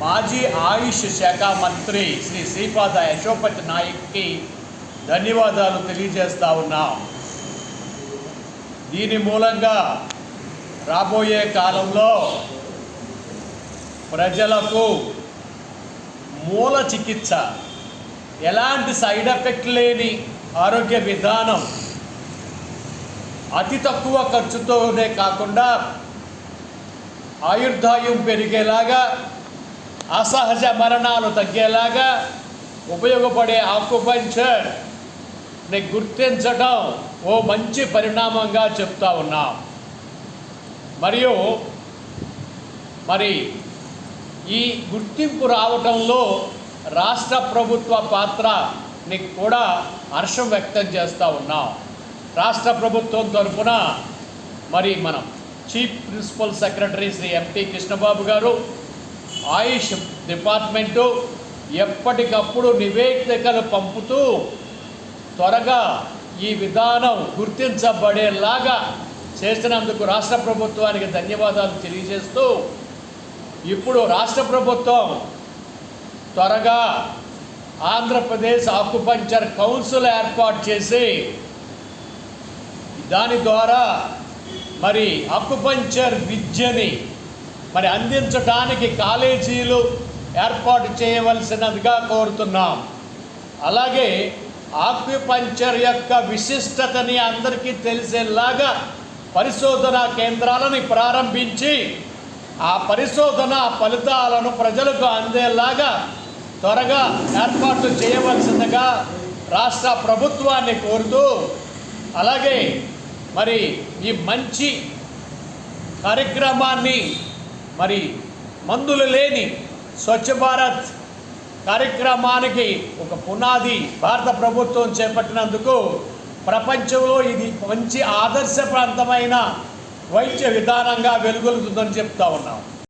మాజీ ఆయుష్ శాఖ మంత్రి శ్రీ శ్రీపాద యశోపతి నాయక్కి ధన్యవాదాలు తెలియజేస్తా ఉన్నాం. దీని మూలంగా రాబోయే కాలంలో ప్రజలకు మూల చికిత్స ఎలాంటి సైడ్ ఎఫెక్ట్ లేని ఆరోగ్య విధానం అతి తక్కువ ఖర్చుతోనే కాకుండా ఆయుర్దాయం పెరిగేలాగా అసహజ మరణాలు తగ్గేలాగా ఉపయోగపడే ఆక్యుపంచర్ని గుర్తించడం ఓ మంచి పరిణామంగా చెప్తా ఉన్నాం. మరియు మరి ఈ గుర్తింపు రావటంలో రాష్ట్ర ప్రభుత్వ పాత్రని కూడా హర్షం వ్యక్తం చేస్తూ ఉన్నాం. రాష్ట్ర ప్రభుత్వం తరఫున మరి మనం chief principal secretary Shri MT Krishnababu గారు ఆయుష్ డిపార్ట్మెంటు ఎప్పటికప్పుడు నివేదికలు పంపుతూ త్వరగా ఈ విధానం గుర్తించబడేలాగా చేసినందుకు రాష్ట్ర ప్రభుత్వానికి ధన్యవాదాలు తెలియజేస్తూ ఇప్పుడు రాష్ట్ర ప్రభుత్వం త్వరగా ఆంధ్రప్రదేశ్ ఆకుపంచర్ కౌన్సిల్ ఏర్పాటు చేసి దాని ద్వారా మరి ఆకుపంచర్ విద్యని మరి అందించడానికి కాలేజీలు ఏర్పాటు చేయవలసినదిగా కోరుతున్నాం. అలాగే ఆక్యుపంచర్ యొక్క విశిష్టతని అందరికీ తెలిసేలాగా పరిశోధనా కేంద్రాలని ప్రారంభించి ఆ పరిశోధన ఫలితాలను ప్రజలకు అందేలాగా త్వరగా ఏర్పాటు చేయవలసిందిగా రాష్ట్ర ప్రభుత్వాన్ని కోరుతూ అలాగే మరి ఈ మంచి కార్యక్రమాన్ని మరి మందులు లేని స్వచ్ఛ భారత్ కార్యక్రమానికి ఒక పునాది భారత ప్రభుత్వం చేపట్టినందుకు ప్రపంచంలో ఇది మంచి ఆదర్శప్రాంతమైన వైద్య విధానంగా వెలుగొలుతుందని చెప్తా ఉన్నాం.